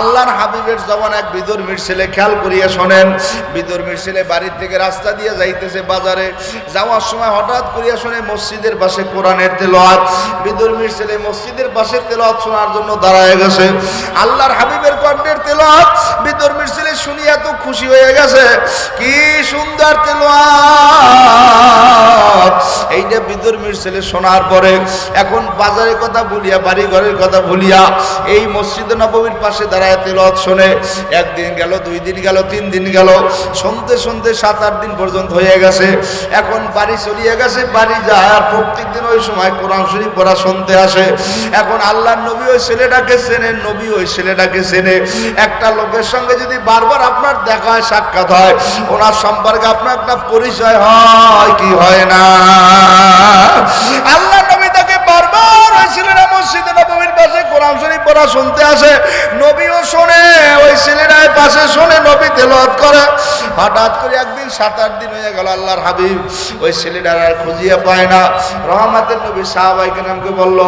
আল্লাহর হাবিবের জবান এক বিদর্মীর ছেলে খেয়াল করিয়া শোনেন বিদর্মীর ছেলে বাড়ির থেকে রাস্তা দিয়ে যাইতেছে বাজারে। যাওয়ার সময় হঠাৎ করিয়া শুনে মসজিদের পাশে কোরআনের তেলোয়াত বিদর্মীর ছেলে মসজিদের পাশে তেলোয়াত শোনার জন্য দাঁড়ায় গেছে। আল্লাহর হাবিবের কণ্ঠের তেলোয়াত বিদর্মীর ছেলে শুনি এত খুশি হয়ে গেছে। কি সুন্দর তেলোয়াত এইটা বিদর্মীর ছেলে শোনার পরে এখন বাজারের কথা ভুলিয়া বাড়ি ঘরের কথা ভুলিয়া এই মসজিদ নবমীর পাশে দাঁড়ায় শোনে একদিন গেল, দুই দিন গেল, তিন দিন গেল শুনতে শুনতে সাত, আট দিন পর্যন্ত হয়ে গেছে। এখন বাড়ি চলিয়ে গেছে, বাড়ি যায় আর ওই সময় কোরআন শরীফ পড়া শুনতে আসে। এখন নবী ওই ছেলেটাকে চেনে, নবী ওই ছেলেটাকে চেনে। একটা লোকের সঙ্গে যদি বারবার আপনার দেখা হয়, সাক্ষাৎ হয়, ওনার সম্পর্কে আপনার একটা পরিচয় হয়, কি হয় না? আল্লাহ নবী তাকে ছেলেরা মসজিদে নবমীর পাশে কোরআন শরীফ পড়া শুনতে আসে। নবীও শোনে, ওই ছেলেরাই পাশে শোনে, নবী তেলাওয়াত করে। হঠাৎ করে একদিন সাত, আট দিন হয়ে গেল আল্লাহর হাবিব, ওই ছেলেটার আর খুঁজিয়ে পায় না। রহমাতের নবী সাহাবাই কেরামকে বলল,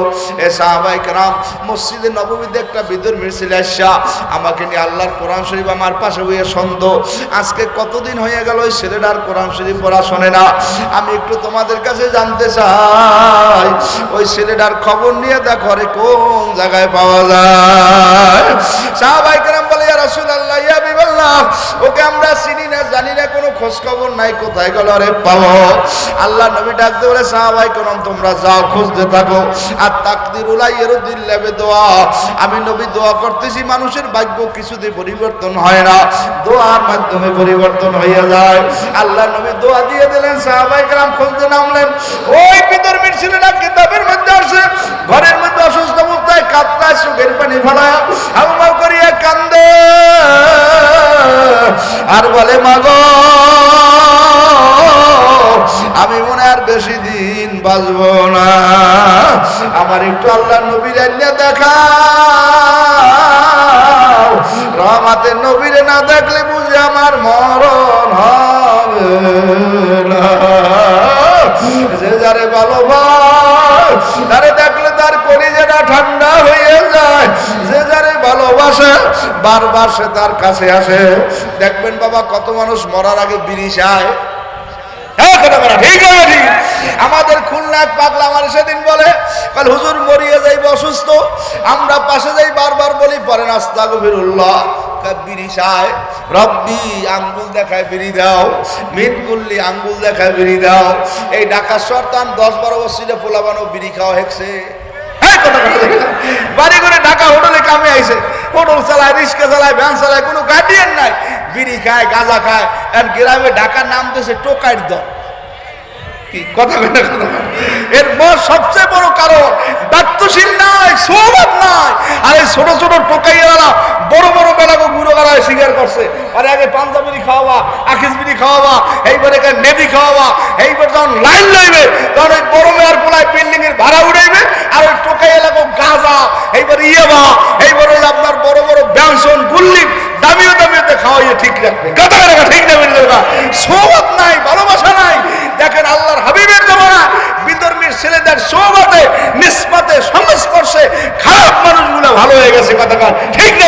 এ সাহাবাই কেরাম, মসজিদে নবমীতে একটা বিদর্মীর ছেলে আসা আমাকে নিয়ে আল্লাহর কোরআন শরীফ আমার পাশে হয়ে সন্দ আজকে কতদিন হয়ে গেল ওই ছেলেটার কোরআন শরীফ পড়া শোনে না। আমি একটু তোমাদের কাছে জানতে চাই, ওই ছেলেটার খবর নিয়ে দেখো রে, কোন জায়গায় পাওয়া যায়? সাহাবাই কেরাম বলে, ইয়া রাসূলুল্লাহ, ইয়া বিবাল্লাহ ওকে আমরা চিনি না, জানি না, কোনো খোঁজ খবর নাই, কোথায় গেল রে, পাবো? আল্লাহ নবী ডাক ডাকতে বলে সাহাবাই কেরাম তোমরা যাও, খুঁজতে থাকো। আর তাকদিরুল্লাহ ইরুদ্দিল্লাহ দোয়া, আমি নবী, দোয়া করতেছি, মানুষের ভাগ্য কিছুতে পরিবর্তন হয় না, দোয়ার মাধ্যমে পরিবর্তন হইয়া যায়। আল্লাহ নবী দোয়া দিয়ে দিলেন সাহাবাই কেরাম খুঁজতে নামলেন। ওই বিদর্মীর ছেলেরা কিতাবের মধ্যে আসে ঘরের মধ্যে অসুস্থ অবস্থায় কাঁদতায় চোখের পানি ফেলায় হাউমাউ করিয়া কান্দে। আর বলে, মাগ, আমি মনে আর বেশি দিন বাঁচব না। আমার একটু আল্লাহ নবীর দেখা রহমাতের নবীরে না দেখলে বুঝে আমার মরণ হবে যে যারে ভালোবাস, তারে দেখলে তার কলিজাটা ঠান্ডা হয়ে যায়। যে যারে ভালোবাসে, বারবার সে তার কাছে আসে। দেখবেন বাবা, কত মানুষ মরার আগে বিড়ি চায় আমাদের খুলনা এক পাগলা আমার সেদিন বলে কাল হুজুর মরিয়ে যাইব অসুস্থ। আমরা পাশে যাই বারবার বলি পরে নাস্তা গভীরুল্লাহ বিড়ি রব্বি আঙ্গুল দেখায় বিড়ি দাও। আঙ্গুল দেখায় বিড়ি দাও। এই দশ বারো বিড়ি খাওয়া হ্যাঁ, ঢাকা কামে চালায় চালায় ভ্যান কোনো গার্ডিয়ান নাই। বিড়ি খায়, গাঁজা খায়। গ্রামে ঢাকার নাম তো সে টোকাইর দল। কি? কথা কথা বলে। এর মর সবচেয়ে বড় কারণ। দায়িত্বশীল নাই স্বভাব নাই। আর ছোট ছোট টোকাইয়ারা, বড় বড় বেলাকে গাড়ায় স্বীকার করছে। আর আগে পাঞ্জাবিনি খাওয়াবা, আখিস বিড়ি খাওয়াবা, এইবারে নেবি খাওয়াবা, এইবার যখন লাইন লাইবে, তখন ওই বড় মেয়ার পোলায় বিল্ডিং এর ভাড়া উঠাইবে আর ওই টোকাই এলাকা গাঁজা, এইবার ইয়েবা, এইবার ওই আপনার বড় বড় ব্যঞ্জন গুল্লি, দামিও দামিওতে খাওয়াইয়ে ঠিক রাখবে। কথা ঠিক না বেরিয়ে সোবত নাই ভালোবাসা নাই দেখেন আল্লাহর হাবিবের জমানা বিদর্মীর ছেলেদের সোবতে নিসপাতে সংস্পর্শে খারাপ মানুষগুলো ভালো হয়ে গেছে কথা ঠিক না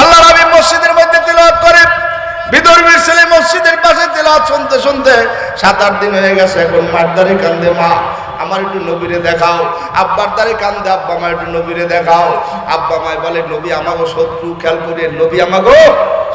আল্লাহ হাবিব মসজিদের মধ্যে তিলাওয়াত করে। বিদর্ভীর ছেলে মসজিদের পাশে তিলাওয়াত শুনতে শুনতে সাত আট দিন হয়ে গেছে, এখন মারদারি কান্দে মা। আমার একটু নবীরে দেখাও। আব্বার দ্বারে কান্দে, আব্বা মা একটু নবীরে দেখাও। আব্বা মায় বলে, নবী আমাগো শত্রু, খেয়াল করি নবী আমাগো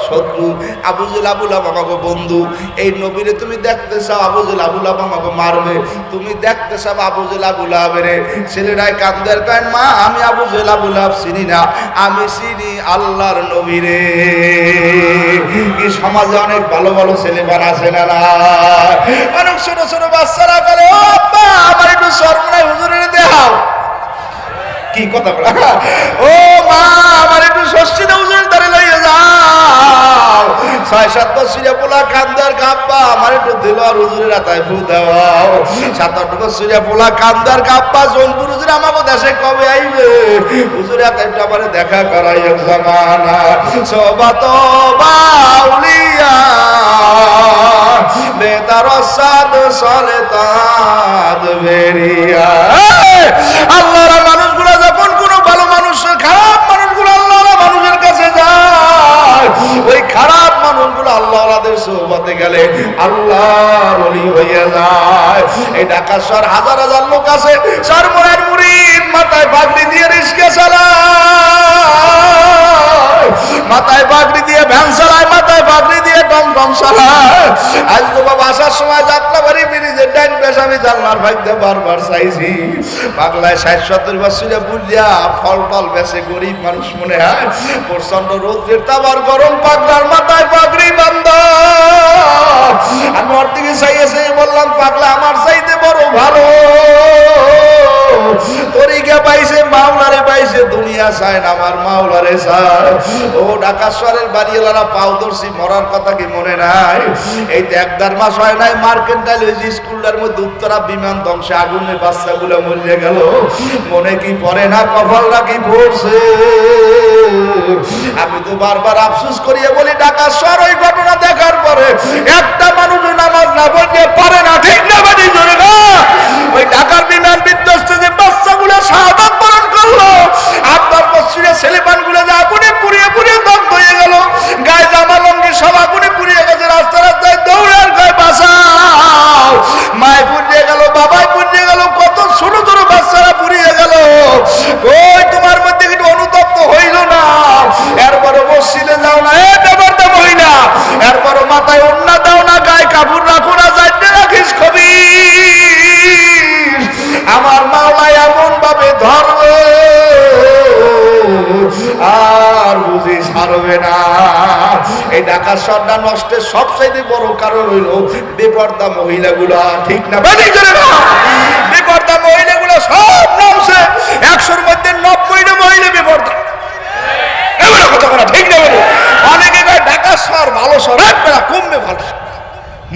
শত্রু আবুজুল আবুল আমাগো বন্ধু। এই নবীরে তুমি দেখতে চাও আবুজুল আবুল আমাগো মারবে। তুমি দেখতে চাও আবুজুল আবুল আবেরে ছেলেরাই কান্দের কয়, মা, আমি আবুজুল আবুল আব চিনি না। আমি চিনি আল্লাহর নবীরে। কি সমাজে অনেক ভালো ভালো ছেলে বানাছে না না? অনেক ছোট ছোট বাচ্চারা বলে আমার একটু সর্বনায় হুজুরের দেখাও কি কথা বলা ও মা, আমার একটু ষষ্ঠী হুজুরের দ্বারে লইয়ে যাও। ছয় সাত বছরিয়া পোলা কান্দার কাব্বা, আমার একটু দিল আর হুজুরের আতায় ফু দেওয়াও। সাত আট বছরিয়া পোলা কান্দার কাব্বা জোনপুর হুজুর আমাকে দেশে কবে আইবে? হুজুরের আতায় একটু আমার দেখা করাই জামানা। সবাত বাউলিয়া, বেতার সাদ সলে তাদ বেরিয়া আল্লাহর খারাপ মানুষগুলো আল্লাহ মানুষের কাছে যায়। ওই খারাপ মানুষগুলো আল্লাহদের সৌবাতে গেলে আল্লাহ হইয়া যায়। এই ঢাকা শহর হাজার হাজার লোক আছে সরমনের মুরিদ মাথায় পাগড়ি দিয়ে রিস্কে চালায়। মাথায় পাগড়ি দিয়ে ভ্যান চালায়, মাথায় পাগড়ি দিয়ে টম টম চালায়। আজ তো বাবা আসার সময় যাত্রা বাড়ি ব্রিজের ডাইন বেশ আমি জানলার ভাইতে বারবার চাইছি। পাগলায় ষাট, সত্তর বছরে বুঝলিয়া ফল টল বেসে গরিব মানুষ মনে হয়। প্রচণ্ড রোদ্রের তাবার গরম পাগলার মাথায় পাগড়ি বান্ধ। আমি ওর দিকে চাইয়েছে বললাম পাগলা আমার চাইতে বড় ভালো। তরিকা পাইছে মাওলারে পাইছে দুনিয়া চায় না আমার মাওলারে চায় ও ঢাকাশ্বরের বাড়িওয়ালারা পাও ধরছি, মরার কথা কি মনে নাই? এই তো এক দেড় মাস হয় নাই মার্কেন্টাইল ওই যে স্কুলটার মধ্যে উত্তরা বিমান ধ্বংসে আগুনে বাচ্চাগুলো মরিয়ে গেল। মনে কি পড়ে না, কপালটা কি পড়ছে? আমি তো বারবার আফসুস করিয়ে বলি, ঢাকাশ্বর ওই ঘটনা দেখার পরে একটা মানুষ নামাজ না পড়তে পারে না, ঠিক না বাড়ি জোরে না। ওই ঢাকার বিমান বিধ্বস্ত যে বাচ্চাগুলো শাহাদাত করল আপনার পশ্চিমে ছেলেপানগুলো যে আগুনে পুড়িয়ে পুড়িয়ে দগ্ধ হয়ে গেল। গায়ে জামা, লঙ্গি সব আগুনে পুড়িয়ে গেছে। রাস্তা রাস্তায় দৌড়ে আর গায়ে বাঁচাও। মায় পুড়িয়ে গেল বাবাই ঢাকা সর্দার নষ্টের সবচাইতে বড় কারণ হইল বেপর্দা মহিলাগুলা, ঠিক না বেপর্দা মহিলাগুলো সব নামছে একশোর মধ্যে নব্বইটা মহিলা বেপর্দা। এবার কথা বলা ঠিক না বলে অনেকে ঢাকা শহর ভালো শহর একবার কমবে ভালো।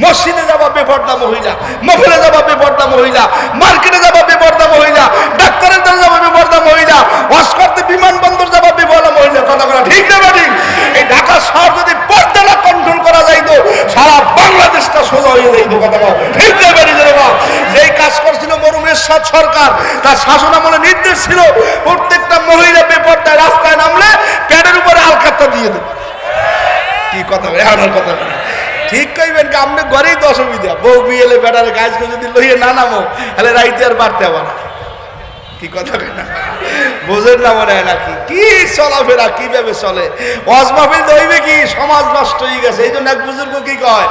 মসজিদে যাবা বেপর্দা মহিলা, মহলে যাবা বেপর্দা মহিলা মার্কেটে যাবা বেপর্দা মহিলা ডাক্তারের দ্বারা যাবা বেপর্দা মহিলা ওয়াশ করতে বিমানবন্দর যাবা বেপর্দা মহিলা কথা বলা ঠিক না ঠিক এই ঢাকা শহর যদি পর্দাটা কন্ট্রোল করা যাইতো সারা বাংলাদেশটা সোজা হয়ে যাইতো কথা বলা ঠিক না বাড়ি যেই কাজ করছিল মরুমের সরকার, তার শাসন আমলে নির্দেশ ছিল, প্রত্যেকটা মহিলা বেপর্দায় রাস্তায় নামলে প্যাডের উপরে আলকাত্তা দিয়ে দেবে। কি কথা আমার কথা ঠিক কইবেন কি আপনি ঘরেই তো অসুবিধা। বউ বিয়েলে বেটারে গাছ যদি লইয়ে না নামো, তাহলে রাইতে আর বাড়তে না। কি কথা কয় না? বোঝেন না মনে হয় নাকি? কি চলাফেরা, কীভাবে চলে? ওয়াজ তো কি, সমাজ নষ্ট হয়ে গেছে এই জন্য এক বুজুর্গ কি কয়?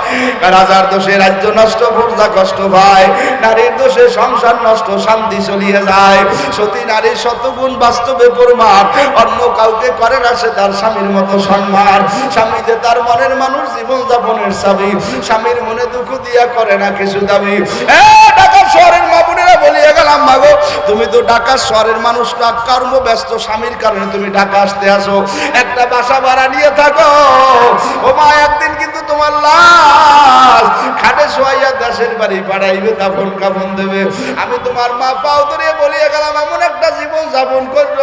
রাজার দোষে রাজ্য নষ্ট, প্রজা কষ্ট পায়। নারীর দোষে সংসার নষ্ট, শান্তি চলিয়ে যায়। সতী নারীর শতগুণ বাস্তবে প্রমাণ। অন্য কাউকে করে না সে তার স্বামীর মতো সম্মান। স্বামী যে তার মনের মানুষ, জীবন যাপনের চাবি স্বামীর মনে দুঃখ দিয়া করে না কিছু দাবি ঢাকা তুমি তো মানুষ না কর্মব্যস্ত স্বামীর কারণে তুমি ঢাকা আসতে আসো। একটা বাসা নিয়ে থাকো। ও মা, একদিন কিন্তু তোমার খাটে শোয়াইয়া দেশের বাড়ি দাফন কাফন দেবে। আমি তোমার মা পাও ধরে বলিয়া গেলাম, এমন একটা জীবন যাপন করল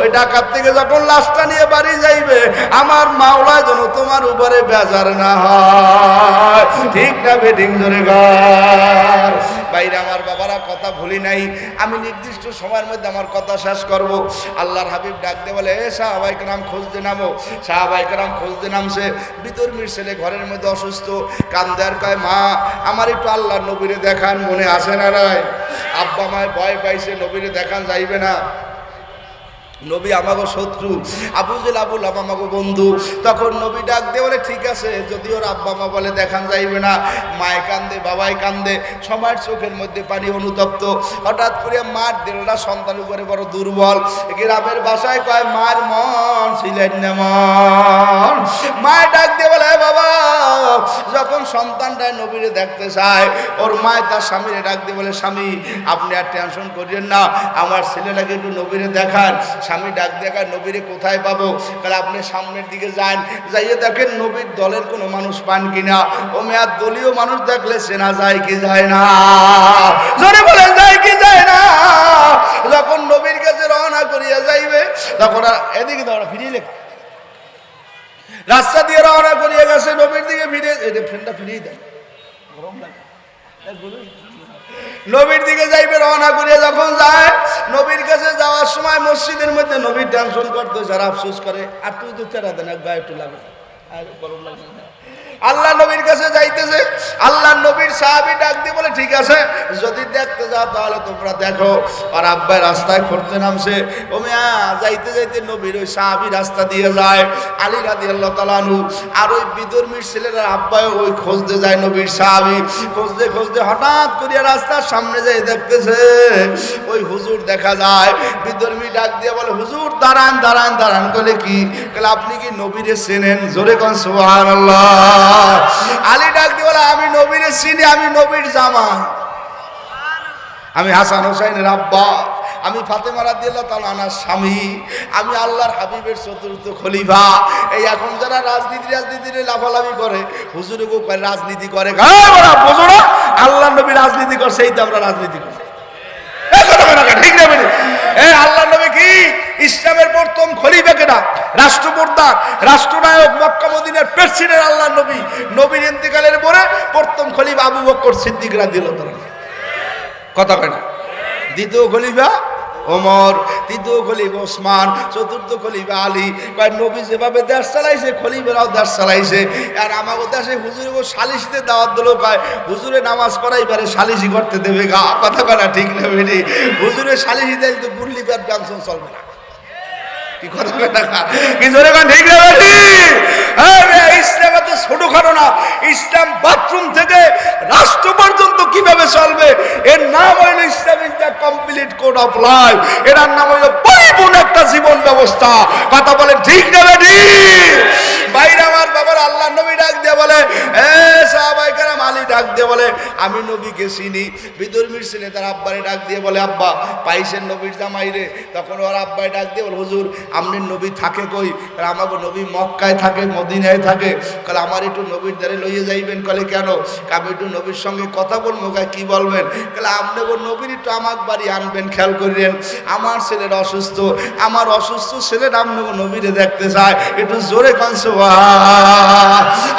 ওই ডাকাত থেকে যখন লাশটা নিয়ে বাড়ি যাইবে, আমার মাওলা যেন তোমার উপরে বেজার না হয়। ঠিক না বেটিং ধরে ঘর। বাইরে আমার বাবারা কথা ভুলি নাই। আমি নির্দিষ্ট সময়ের মধ্যে আমার কথা শেষ করব। আল্লাহর হাবিব ডাকতে বলে, এ সাহাবাইক নাম খোঁজতে নামো। সাহাবাইক নাম খোঁজতে নামছে। বিতর্মীর ছেলে ঘরের মধ্যে অসুস্থ কান্দার কয়, মা, আমার একটু আল্লাহর নবীরে দেখান, মনে আসে না রায় আব্বা মায় ভয় পাইছে, নবীরে দেখান যাইবে না। নবী আমাগো শত্রু আবুজেল আবুল আমাগো বন্ধু। তখন নবী ডাক দিয়ে বলে, ঠিক আছে যদি ওর আব্বা মা বলে দেখান যাইবে না, মায় কান্দে, বাবাই কান্দে, সবার চোখের মধ্যে পানি অনুতপ্ত। হঠাৎ করে মার দেড়টা সন্তান উপরে বড় দুর্বল। গ্রামের বাসায় কয়, মার মন ছিলেন না মন। মায় যখন সন্তানটা নবীরে দেখতে চায়, ওর মায় তার স্বামীরে ডাক দিয়ে বলে, স্বামী, আপনি আর টেনশন করিয়েন না, আমার ছেলেটাকে একটু নবীরে দেখান। স্বামী ডাক দেখায় নবীরে কোথায় পাবো? তাহলে আপনি সামনের দিকে যান। যাইয়ে দেখেন নবীর দলের কোনো মানুষ পান কিনা। ও মেয়ার দলীয় মানুষ দেখলে চেনা যায় কি যায় না। বলে যায় কি যায় না। যখন নবীর কাছে রওনা করিয়া যাইবে, তখন আর এদিকে দাঁড়া ফিরিয়ে লেখা। রাস্তা দিয়ে রওনা করিয়ে গেছে, নবীর দিকে ফিরে এদের ফ্রেন্ডটা ফিরিয়ে দেয় গরম নবীর দিকে যাইবে, রওনা করিয়ে যখন যায়, নবীর কাছে যাওয়ার সময় মসজিদের মধ্যে নবীর টেনশন করতে, যারা আফসোস করে, আর তুই তো তেরা দেন, এক গায়ে একটু লাগে আর গরম লাগে। আল্লাহ নবীর কাছে যাইতেছে, আল্লাহ নবীর সাহাবি ডাক দিয়ে বলে, ঠিক আছে, যদি দেখতে যাও তাহলে তোমরা দেখো। আর আব্বাই রাস্তায় করতে নামছে। ও মিয়া, যাইতে যাইতে নবীর ওই সাহাবি রাস্তা দিয়ে যায়। আলী রাদি আল্লাহ তালানু আর ওই বিদর্মীর ছেলেরা আব্বাই ওই খুঁজতে যায় নবীর সাহাবি। খুঁজতে খুঁজতে হঠাৎ করিয়া রাস্তার সামনে যাই দেখতেছে, ওই হুজুর দেখা যায়। বিদর্মী ডাক দিয়ে বলে, হুজুর, দাঁড়ান দাঁড়ান দাঁড়ান। বলে কি? আপনি কি নবীরে চেনেন? জোরে কন সুবহান আলী ডাক দিয়ে বলে, আমি নবীরে চিনি, আমি নবীর জামা আমি হাসান হোসাইনের আব্বা, আমি ফাতেমা রাদিয়াল্লাহু তাআলা আনার স্বামী, আমি আল্লাহর হাবিবের চতুর্থ খলিফা। এই এখন যারা রাজনীতি রাজনীতি নিয়ে লাফালাফি করে, হুজুরে কয়, রাজনীতি করে আল্লাহ নবী রাজনীতি করছে, এই তো আমরা রাজনীতি করি কথা ঠিক না? এ আল্লাহ নবী কি? ইসলামের প্রথম খলিফা কেনা রাষ্ট্রপ্রধান, রাষ্ট্রনায়ক, মক্কা মদিনার প্রেসিডেন্ট আল্লাহ নবী। নবীর ইন্তেকালের পরে প্রথম খলিফা আবু বক্কর সিদ্দিক রাদিয়াল্লাহু তাআলা কথা কয় না? দ্বিতীয় খলিফা ওমর, তৃতীয় খলিফা ওসমান, চতুর্থ খলিফা আলী। কয়, নবী যেভাবে দেশ চালাইছে, খলিফারাও দেশ চালাইছে। আর আমাকে দেশে হুজুরে ও সালিশিতে দাওয়াত দিল, কয়, হুজুরে নামাজ পড়াই পারে, সালিশি করতে দেবে গা। কথা কয় না ঠিক না বেটি? হুজুরে সালিশি দেয় তো গুল্লিপার জাংশন চলবে না। কি কথা কি জোরে ঠিক বেটি? আরে ইসলাম ছোটখাটো ইসলাম বাথরুম থেকে রাষ্ট্র পর্যন্ত কীভাবে চলবে? এর নাম হইল Islam is the complete code of life এর নাম হইল পরিপূর্ণ একটা জীবন ব্যবস্থা। কথা বলেন ঠিক না বাইরে আমার বাবার আল্লাহ নবী ডাক দিয়ে বলে, এ বলে, আমি নবীকে চিনি। ছেলে তার আব্বারে ডাক দিয়ে বলে, আব্বা পাইছেন নবীর জামাই তখন ওর আব্বাই ডাক দিয়ে বলে, হুজুর আমনের নবী থাকে কই? আমাকে নবী মক্কায় থাকে, মদিনায় থাকে। আমার একটু নবীর দ্বারে লইয়ে যাইবেন। কলে কেন? আমি একটু নবীর সঙ্গে কথা বলব, কায় কি বলবেন? কালে আপনি নবীর একটু আমার বাড়ি আনবেন, খেয়াল করিলেন আমার ছেলের অসুস্থ, আমার অসুস্থ ছেলের আপনি নবীরে দেখতে চায়। একটু জোরে কনসো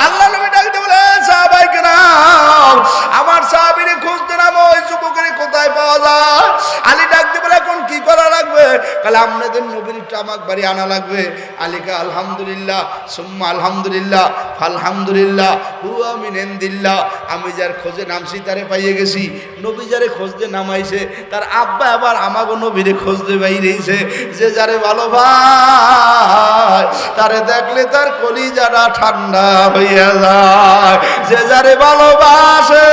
আল্লাহ নবী ডাকতে বলে সাহাবাই কেরাম, আমার সাহাবিরে খুঁজতে নামো, ওই যুবকের কোথায় পাওয়া যায়? আলী কালে আপনাদের নবীর টামাক বাড়ি আনা লাগবে। আলীকে, আলহামদুলিল্লাহ, সুম্মা, আলহামদুলিল্লাহ, ফালহামদুলিল্লাহ, হুয়া মিনেন্দিল্লাহ আমি যার খোঁজে নামছি, তারে পাইয়ে গেছি। নবী যারে খোঁজতে নামাইছে, তার আব্বা আবার আমাকে নবীরে খোঁজতে বাইরেছে যে যারে ভালো ভাই তারে দেখলে তার কলিজাটা ঠান্ডা হইয়া যায়। যে যারে ভালোবাসে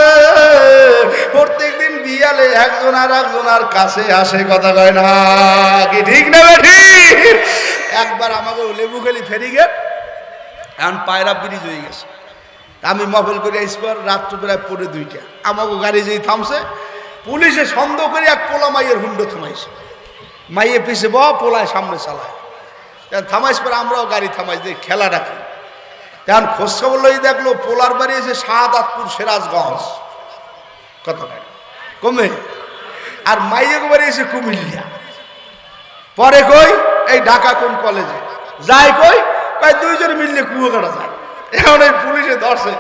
একজন আর একজন আর কাছে আসে, কথা কয় না, কি ঠিক না ঠিক? একবার আমাকে লেবু খেলি ফেরি গে এখন পায়রা ব্রিজ হয়ে গেছে। আমি মফেল করে আসবার রাত্র প্রায় পরে দুইটা। আমাকে গাড়ি যেই থামছে, পুলিশে সন্দেহ করে এক পোলা মাইয়ের হুন্ডো থামাইছে। মাইয়ে পিছে ব, পোলায় সামনে চালায়। থামাইস পরে আমরাও গাড়ি থামাইছি দিয়ে খেলা রাখি। তখন খোঁজখবর লই দেখল, পোলার বাড়ি এসে শাহাদাতপুর সিরাজগঞ্জ। কত টাকা কমে। আর মাইয়ের বাড়ি এসে কুমিল্লা। পরে কই, এই ঢাকা কোন কলেজে যায় কই, কয় দুইজন মিললে কুয়ো কাটা যায়। এখন এই পুলিশে ধরছে,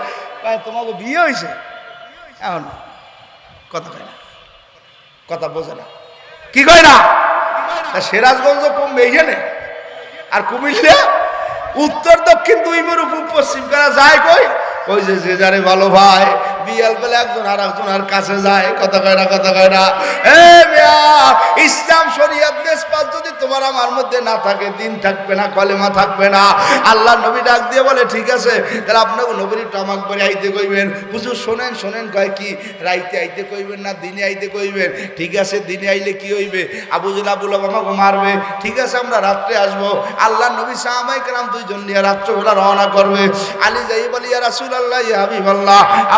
কয়, তোমাকে বিয়ে হয়েছে এখন কথা কয় না। কথা বোঝে না। কি কয় না? সিরাজগঞ্জ কমবে এইখানে। আর কুমিল্লা, উত্তর, দক্ষিণ, দুই মেরু পশ্চিম, করা যায় কই? কই যে যে ভালো ভাই, বিয়াল বেলা একজন আর একজন আর কাছে যায়, কথা কয় না, কথা কয় না। এ মিয়া, ইসলাম শরিয়ত নেসপাত যদি তোমার আমার মধ্যে না থাকে, দিন থাকবে না, কলেমা থাকবে না, আল্লাহ নবী ডাক দিয়ে বলে, ঠিক আছে, তাহলে আপনাকে নবীর টামাক করে আইতে কইবেন। হুজুর শোনেন শোনেন, কয় কি, রাইতে আইতে কইবেন না, দিনে আইতে কইবেন? ঠিক আছে, দিনে আইলে কি হইবে? আবু জেলাবুল আমাকে মারবে। ঠিক আছে, আমরা রাত্রে আসব। আল্লাহ নবী সাহাবাই কেরাম দুইজন নিয়ে রাত্রবেলা রওনা করবে। আলী যাই বলি, ইয়া রাসুল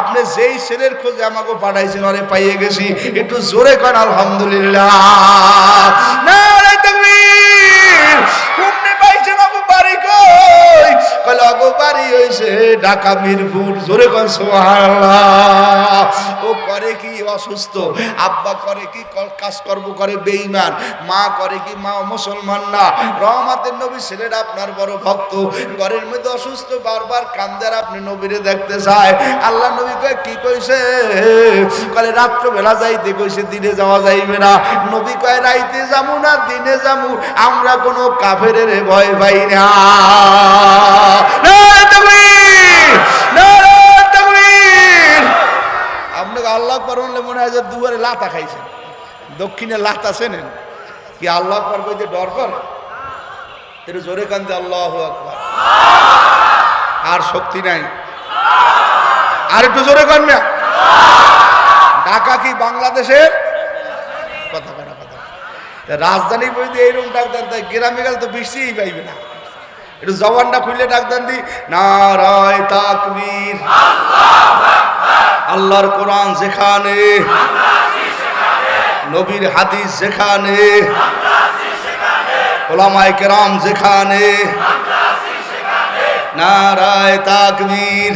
আপনি যেই ছেলের খোঁজে আমাকে পাঠাইছেন অনেক পাইয়ে গেছি। একটু জোরে কন, আলহামদুলিল্লাহ। কোমনে পাইছেন বাড়ি কই হইছে ঢাকা মিরপুর জোরে কন ও করে কি অসুস্থ? আব্বা করে কি কাজকর্ম করে বেঈমান? মা করে কি মা মুসলমান না? রহমাতের নবী ছেলেরা আপনার বড় ভক্ত। ঘরের মধ্যে অসুস্থ, বারবার কান্দার আপনি নবীরে দেখতে চায়। আল্লাহ নবী কয়, কি কইছে? কলে, রাত্রবেলা যাইতে কইছে, দিনে যাওয়া যাইবে না। নবী কয়, রাইতে যামু না, দিনে যামু। আমরা কোনো কাফের ভয় পাই না। মনে দুয়ারে লাতা খাইছেন। দক্ষিণে লাতা চেনেন। কি আল্লাহ কর কইতে ডর করে? একটু জোরে কান্দে আল্লাহ আকবার। আর শক্তি নাই। আর একটু জোরে কর না। ঢাকা কি বাংলাদেশের কথা কয় না, কথা। রাজধানী বইতে এইরকম ডাক্তার দেয় গ্রামে গেলে তো বৃষ্টিই পাইবে না। একটু জবানটা খুললে ডাক্তার দি, নারায় তাকবীর। আল্লাহর কোরআন যেখানে, নবীর হাদিস যেখানে, ওলামায় কেরাম যেখানে, নারায় তাকবীর।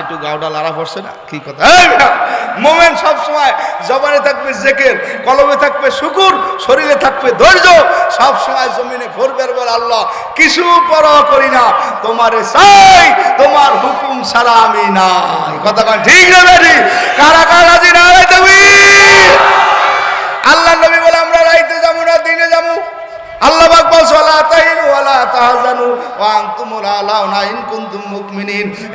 একটু গাওটা লারা পড়ছে না? কি কথা? মোমেন সব সময় জবানে থাকবে জেকের, কলমে থাকবে শুকুর, শরীরে থাকবে ধৈর্য, সব সময় জমিনে ভরবে বল আল্লাহ কিছু পরোয়া করি না। তোমারে চাই, তোমার হুকুম ছাড়া আমি নাই। কথা ঠিক না কারা কারা রাজি না তুমি? আল্লাহ নবী বলে, আমরা রাইতে যাব না, দিনে যাব। আল্লাহ পাক বলছে, ওয়ালা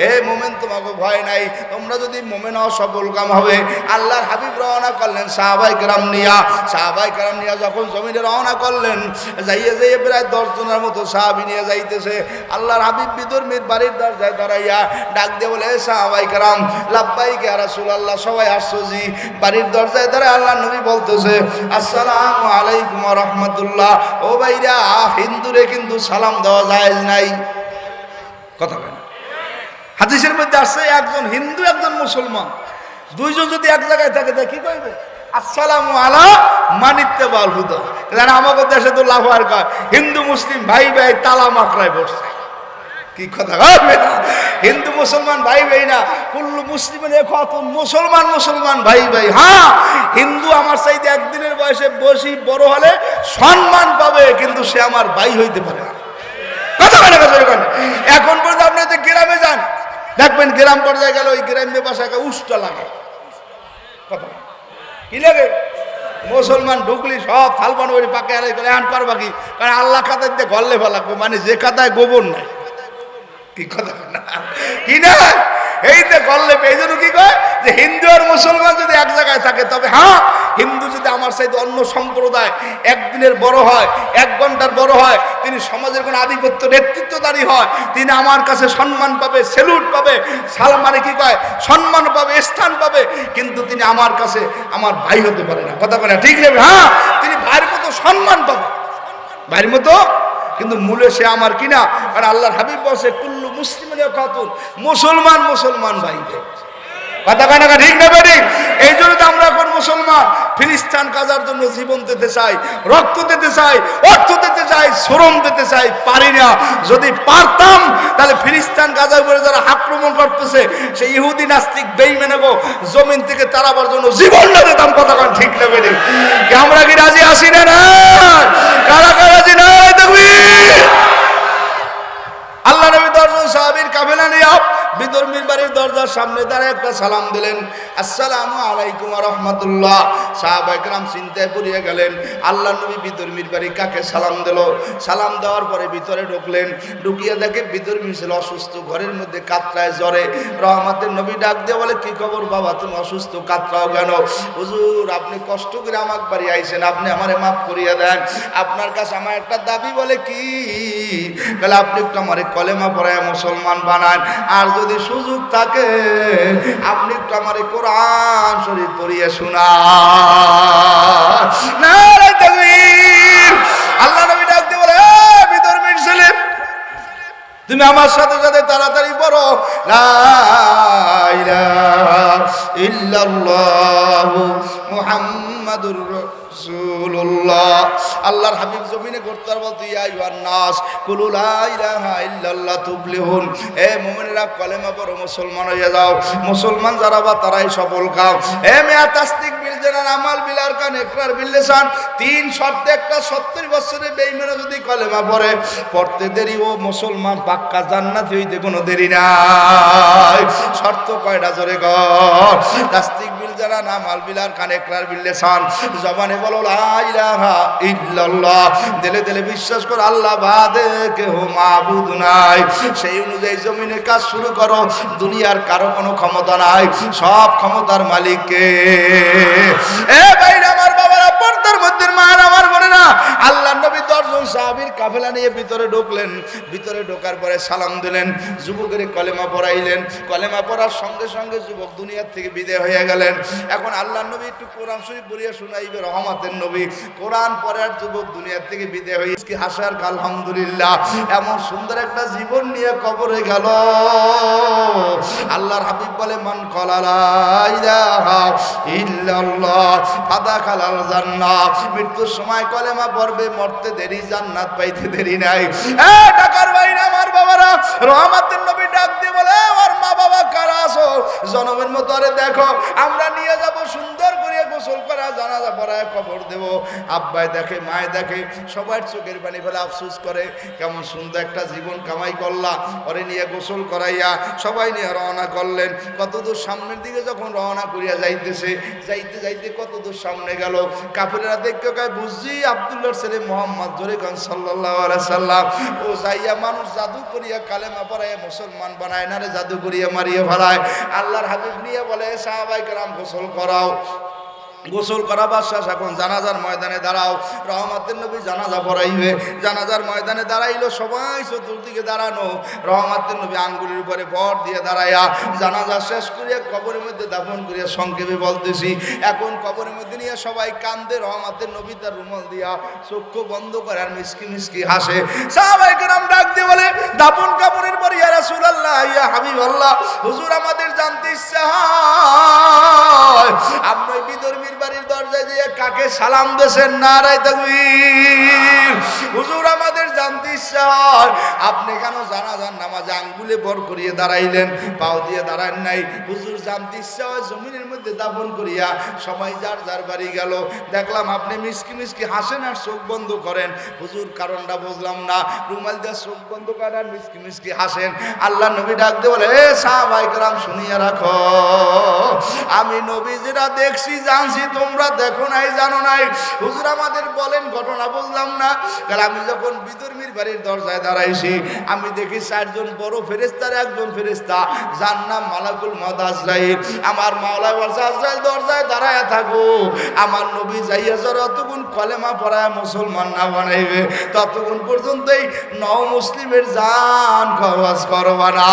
এ মুমিন, তোমাকে ভয় নাই। তোমরা যদি মুমিন হও কাম হবে। আল্লাহর হাবিব রওনা করলেন সাহাবাই কেরাম নিয়া। সাহাবাই কেরাম নিয়া যখন জমিনে রওনা করলেন, যাইয়ে যাইয়ে প্রায় দশ জনের মতো সাহাবি যাইতেছে। আল্লাহর হাবিব বিদর্মীর বাড়ির দরজায় দাঁড়াইয়া ডাক দিয়ে বলে সাহাবাই কেরাম লাব্বাই কে সবাই আসছো বাড়ির দরজায় দাঁড়ায় আল্লাহ নবী বলতেছে, আসসালামু আলাইকুম ওয়া রাহমাতুল্লাহ। ও ভাইরা, হিন্দুরে কিন্তু সালাম দেওয়া যায় নাই। কথা না। হাদিসের মধ্যে আসছে একজন হিন্দু, একজন মুসলমান। দুইজন যদি এক জায়গায় থাকে তা কি কইবে? আসসালামু আলা মানিত্য বাল হুদা। কারণ আমাদের দেশে তো লাফার কয় হিন্দু, মুসলিম ভাই ভাই তালা মাকড়ায় বসছে। কি কথা হিন্দু, মুসলমান ভাই ভাই না, কুল্লু মুসলিমের কত মুসলমান মুসলমান ভাই ভাই। হ্যাঁ হিন্দু আমার চাইতে একদিনের বয়সে বসি বড় হলে সম্মান পাবে, কিন্তু সে আমার ভাই হইতে পারে এখন পর্যন্ত আপনি যদি গ্রামে যান, দেখবেন গ্রাম পর্যায়ে গেলে ওই গ্রাম্য ভাষাকে উষ্টা লাগে। কি লাগে? মুসলমান ঢুকলি, সব থালপান বাড়ি পাকে আলাই করে, আন পারবা কি? কারণ আল্লাহ খাতায় দিয়ে গল্লে ফেলাকবো মানে যে খাতায় গোবর নাই। কি কথা কি না? এই তো গল্লে এই জন্য কি কয়? যে হিন্দু আর মুসলমান যদি এক জায়গায় থাকে, তবে হ্যাঁ হিন্দু যদি আমার সাথে অন্য সম্প্রদায় একদিনের বড় হয়, এক ঘণ্টার বড় হয়, তিনি সমাজের কোনো আধিপত্য নেতৃত্বদারী হয়, তিনি আমার কাছে সম্মান পাবে সেলুট পাবে, সাল মানে কি কয়? সম্মান পাবে, স্থান পাবে, কিন্তু তিনি আমার কাছে আমার ভাই হতে পারে না। কথা বলে ঠিক নেবে হ্যাঁ তিনি ভাইয়ের মতো সম্মান পাবে। ভাইয়ের মতো? কিন্তু মূলে সে আমার কিনা? আর আল্লাহর হাবিব বসে কুল্লু মুসলিমের খাতুন। মুসলমান মুসলমান ভাই কথা ঠিক এই জন্য তো আমরা এখন মুসলমান। জন্য জীবন দিতে চাই, রক্ত দিতে চাই, অর্থ দিতে চাই দিতে চাই, পারি না। যদি পারতাম, তাহলে গাজার আক্রমণ করতেছে, সেই ইহুদি নাস্তিক বেইমেনে গো, জমিন থেকে তারাবার জন্য জীবন না দিতাম, কথা ঠিক না বেটি আমরা কি রাজি আসি না কারা কারা রাজি না আল্লাহ নবী দর্জন সাহাবির কাফেলা নিয়ে বিদর্মীর বাড়ির দরজার সামনে দাঁড়ায় একটা সালাম দিলেন, আসসালামু আলাইকুম রহমতুল্লাহ। সাহাবাইকরাম চিন্তায় পড়িয়ে গেলেন। আল্লাহ নবী বিদর্মীর বাড়ি কাকে সালাম দিল? সালাম দেওয়ার পরে ভিতরে ঢুকলেন। ঢুকিয়ে দেখে বিদর্মী ছিল অসুস্থ ঘরের মধ্যে কাতরায় জ্বরে। রহমাতের নবী ডাক দিয়ে বলে, কি খবর বাবা? তুমি অসুস্থ, কাতরাও কেন? হুজুর, আপনি কষ্ট করে আমার বাড়ি আইছেন, আপনি আমারে মাফ করিয়ে দেন। আপনার কাছে আমার একটা দাবি বলে কি? তাহলে আপনি একটু আমারে কলেমা পড়ায় মুসলমান বানান। আর যদি সুযোগ থাকে আপনি একটু আমারে কোরআন শরীফ পড়িয়ে শোনা আল্লাহ নবী ডাক দিয়ে বলে "এ, বিধর্মীর ছেলে তুমি আমার সাথে সাথে তাড়াতাড়ি পড়ো। ইল্লাল্লাহু মুহাম্মাদুর রাসূলুল্লাহ। আল্লাহর হাবিব জমিনে করতে বলতে, ইয়া তুফলিহুন এ মুমিনেরা বিল জানান আমাল বিল আরকান ইকরার বিল লিসান। তিন শর্তে একটা 70 বছরের বেঈমানে যদি কলেমা পড়ে, পড়তে দেরি ও মুসলমান পাক্কা জান্নাতি হইতে কোনো দেরি নাই। শর্ত কয়টা জোরে গর তাসদিক বিল জানান আমাল বিল আরকান ইকরার বিল লিসান। জবানে বলো ইল্লাল্লাহ। দিলে বিশ্বাস কর, আল্লাহ বাদে কেহ মাহবুদ নাই। সেই অনুযায়ী জমিনে কাজ শুরু করো, দুনিয়ার কারও কোনো ক্ষমতা নাই, সব ক্ষমতার মালিককে। এ বাইরে আমার বাবারা পর্দার মধ্যে মার আমার না। আল্লাহ নবী দশজন সাহাবীর কাফেলা নিয়ে ভিতরে ঢুকলেন। ভিতরে ঢোকার পরে সালাম দিলেন। যুবকের কলেমা পড়াইলেন। কলেমা পড়ার সঙ্গে সঙ্গে যুবক দুনিয়ার থেকে বিদায় হয়ে গেলেন। এখন আল্লাহ নবী একটু কোরআন শরীফ বলিয়া শুনাইবে রহমাতের নবী। কোরআন পড়ার যুবক দুনিয়ার থেকে বিদায় হয়ে কি হাসার আলহামদুলিল্লাহ। এমন সুন্দর একটা জীবন নিয়ে কবরে গেল। আল্লাহর হাবিব বলে, মান কলালা ইল্লাল্লাহ ফাদা খালাল জান্নাত। মৃত্যুর সময় কলেমা পড়বে, মরতে দেরি, জান্নাত পাইতে দেরি নাই। এ টাকার বাইরে আমার বাবারা রহমাতের নবী ডাক দিয়ে বলে, আমার মা বাবা কারা আসো জনমের মতো আরে দেখো, আমরা নিয়ে যাব জানাজা পড়ায় খবর দেব। আব্বাই দেখে মায় দেখে, সবার চোখের পানি ফেলে আফসোস করে, কেমন সুন্দর একটা জীবন কামাই করলা। পরে নিয়ে গোসল করাইয়া সবাই নিয়ে রওনা করলেন। কত দূর সামনের দিকে যখন রওনা করিয়া যাইতেছে, যাইতে যাইতে কত দূর সামনে গেল। কাফিরেরা দেখতে কয় বুঝছি আব্দুল্লাহর ছেলে মোহাম্মদ জরিকান সাল্লাহ সাল্লাম। ও যাইয়া মানুষ জাদু করিয়া কালেমা পড়াইয়া মুসলমান বানায় না রে জাদু করিয়া মারিয়ে ফেলায়। আল্লাহর হাবিব নিয়ে বলে, সাহাবাই গোসল করাও। গোসল করা বাদশাহ, এখন জানাজার ময়দানে দাঁড়াও। রহমাতের নবী জানাজা পড়াইবে। জানাজার ময়দানে দাঁড়াইলো, সবাই চতুর্দিকে দাঁড়ানো। রহমাতের নবী আঙ্গুলির উপরে বর দিয়ে দাঁড়াইয়া জানাজা শেষ করিয়া কবরের মধ্যে দাফন করিয়া সংক্ষেপে বলতেছি, এখন কবরের মধ্যে নিয়ে সবাই কান্দে, রহমাতের নবী তার রুমাল দিয়া চক্ষু বন্ধ করে আর মিসকি মিসকি হাসে। সাহাবাই কেরাম ডাক দিয়ে বলে, দাফন কাপড়ের পর ইয়া রাসূলুল্লাহ, ইয়া হাবিবাল্লাহ, হুজুর আমাদের জানতে ইচ্ছা হয়। আপনি ওই বিধর্মীর বাড়ির দরজায় দিয়ে কাকে সালাম দেশেন না রাই তাকবীর? হুজুর, আমাদের জানতে ইচ্ছা আপনি কেন জানাজান নামাজে আঙ্গুলে বর করিয়ে দাঁড়াইলেন? পাও দিয়ে দাঁড়ান নাই। হুজুর, জানতে ইচ্ছা হয় জমিনের মধ্যে দাফন করিয়া সবাই যার যার বাড়ি গেল। দেখলাম আপনি মিসকি মিসকি হাসেন আর চোখ বন্ধ করেন। হুজুর, কারণটা বুঝলাম না। রুমাল দিয়ে চোখ বন্ধ করেন আর মিসকি মিসকি হাসেন। আল্লাহ নবী ডাক দিয়ে বলে, এ সাহাবাই গ্রাম শুনিয়া রাখো। আমি নবী যেটা দেখছি, জানছি তোমরা দেখো নাই, জানো নাই। হুজুর আমাদের বলেন, ঘটনা বুঝলাম না। কারণ আমি যখন বিদর্মীর বাড়ির দরজায় দাঁড়াইছি, আমি দেখি চারজন বড় ফেরেস্তার একজন ফেরেস্তা যার নাম মালাকুল মদ আজরাইল। আমার মাওলায় বলছে, আজরাইল, দরজায় দাঁড়ায় থাকো। আমার নবী যাইয়া অতক্ষণ কলেমা পড়ায় মুসলমান না বানাইবে। ততক্ষণ পর্যন্তই নও মুসলিমের জান খরচ করবা না।